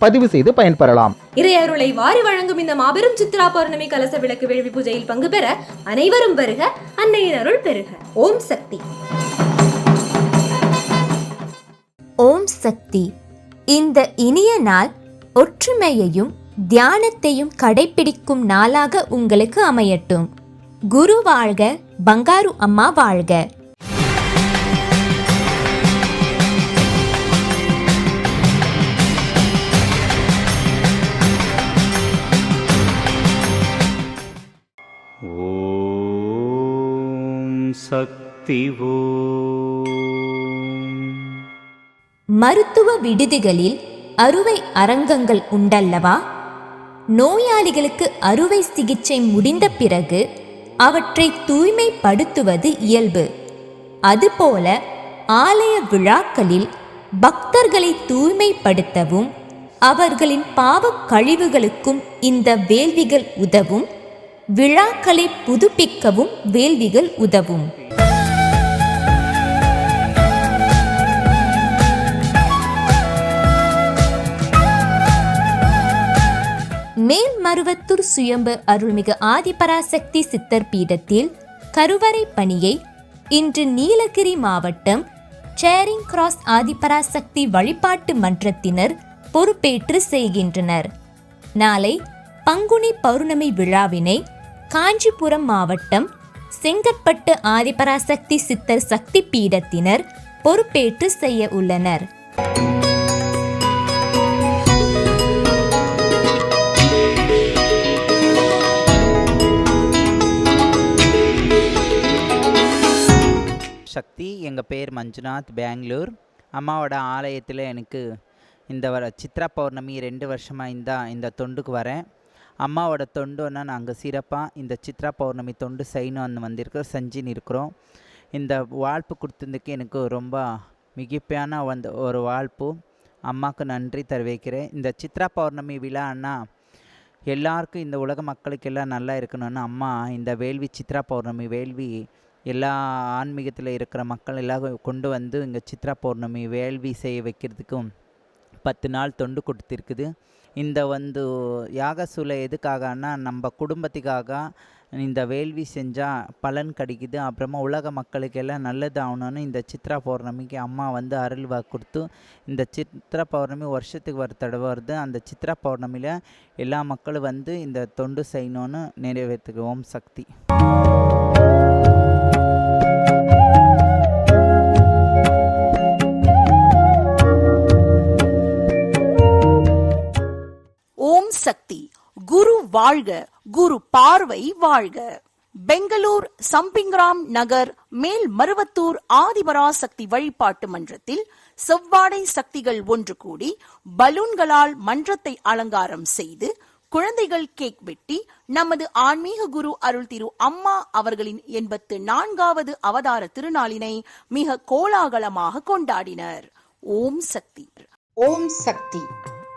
பதிவு செய்து பயன்பெறலாம். இறையருளை வாரி வழங்கும் இந்த மாபெரும் சித்ரா பௌர்ணமி கலச விளக்கு வேள்வி பூஜையில் பங்கு பெற அனைவரும் வருக அன்னையின் அருள் பெருக. ஓம் சக்தி. ஓம் சக்தி. இந்த இனிய நாள் ஒற்றுமையையும் தியானத்தையும் கடைபிடிக்கும் நாளாக உங்களுக்கு அமையட்டும். குரு வாழ்க பங்காரு அம்மா வாழ்க. மருத்துவ விடுதிகளில் அறுவை அரங்கங்கள் உண்டல்லவா? நோயாளிகளுக்கு அறுவை சிகிச்சை முடிந்த பிறகு அவற்றை தூய்மைப்படுத்துவது இயல்பு. அதுபோல ஆலய விழாக்களில் பக்தர்களை தூய்மைப்படுத்தவும் அவர்களின் பாவக் கழிவுகளுக்கும் இந்த வேள்விகள் உதவும் விழாக்களை புதுப்பிக்கவும் வேள்விகள் உதவும். மருவத்தூர் சுயம்பு அருள்மிகு ஆதிபராசக்தி சித்தர் பீடத்தில் கருவறை பணியை இன்று நீலகிரி மாவட்டம் சேரிங் கிராஸ் ஆதிபராசக்தி வழிபாட்டு மன்றத்தினர் பொறுப்பேற்று செய்கின்றனர். நாளை பங்குனி பௌர்ணமி விழாவினை காஞ்சிபுரம் மாவட்டம் செங்கற்பட்டு ஆதிபராசக்தி சித்தர் சக்தி பீடத்தினர் பொறுப்பேற்று செய்ய உள்ளனர். சக்தி எங்கள் பேர் மஞ்சுநாத் பெங்களூர். அம்மாவோட ஆலயத்தில் எனக்கு இந்த வர சித்ரா பௌர்ணமி ரெண்டு வருஷமாக இந்த இந்த தொண்டுக்கு வரேன். அம்மாவோட தொண்டுன்னா நாங்கள் சிறப்பாக இந்த சித்ரா பௌர்ணமி தொண்டு செய்யணும்னு வந்திருக்கோம் செஞ்சுன்னு இருக்கிறோம். இந்த வாழ்ப்பு கொடுத்ததுக்கு எனக்கு ரொம்ப மிகப்பெயான வந்து ஒரு வாழ்ப்பு. அம்மாவுக்கு நன்றி தெரிவிக்கிறேன். இந்த சித்ரா பௌர்ணமி விழான்னா எல்லாருக்கும் இந்த உலக மக்களுக்கெல்லாம் நல்லா இருக்கணும்னு அம்மா இந்த வேள்வி சித்ரா பௌர்ணமி வேள்வி எல்லா ஆன்மீகத்தில் இருக்கிற மக்கள் எல்லாம் கொண்டு வந்து இங்கே சித்ரா பௌர்ணமி வேள்வி செய்ய வைக்கிறதுக்கும் பத்து நாள் தொண்டு கொடுத்துருக்குது. இந்த வந்து யாகசூலை எதுக்காகன்னா நம்ம குடும்பத்துக்காக இந்த வேள்வி செஞ்சால் பலன் கிடைக்குது. அப்புறமா உலக மக்களுக்கு எல்லாம் நல்லது ஆகணும்னு இந்த சித்ரா பௌர்ணமிக்கு அம்மா வந்து அருள்வா கொடுத்து இந்த சித்ரா பௌர்ணமி வருஷத்துக்கு ஒரு தடவை வருது. அந்த சித்ரா பௌர்ணமியில் எல்லா மக்களும் வந்து இந்த தொண்டு செய்யணும்னு நிறைவேற்றுக்கு ஓம் சக்தி. குரு வாழ்க குரு பார்வை வாழ்க. பெங்களூர் சம்பிங்கிராம் நகர் மேல் மருவத்தூர் ஆதிபராசக்தி வழிபாட்டு மன்றத்தில் செவ்வாடை சக்திகள் ஒன்று கூடி பலூன்களால் மன்றத்தை அலங்காரம் செய்து குழந்தைகள் கேக் வெட்டி நமது ஆன்மீக குரு அருள் திரு அம்மா அவர்களின் எண்பத்து நான்காவது அவதார திருநாளினை மிக கோலாகலமாக கொண்டாடினர். ஓம் சக்தி. ஓம் சக்தி.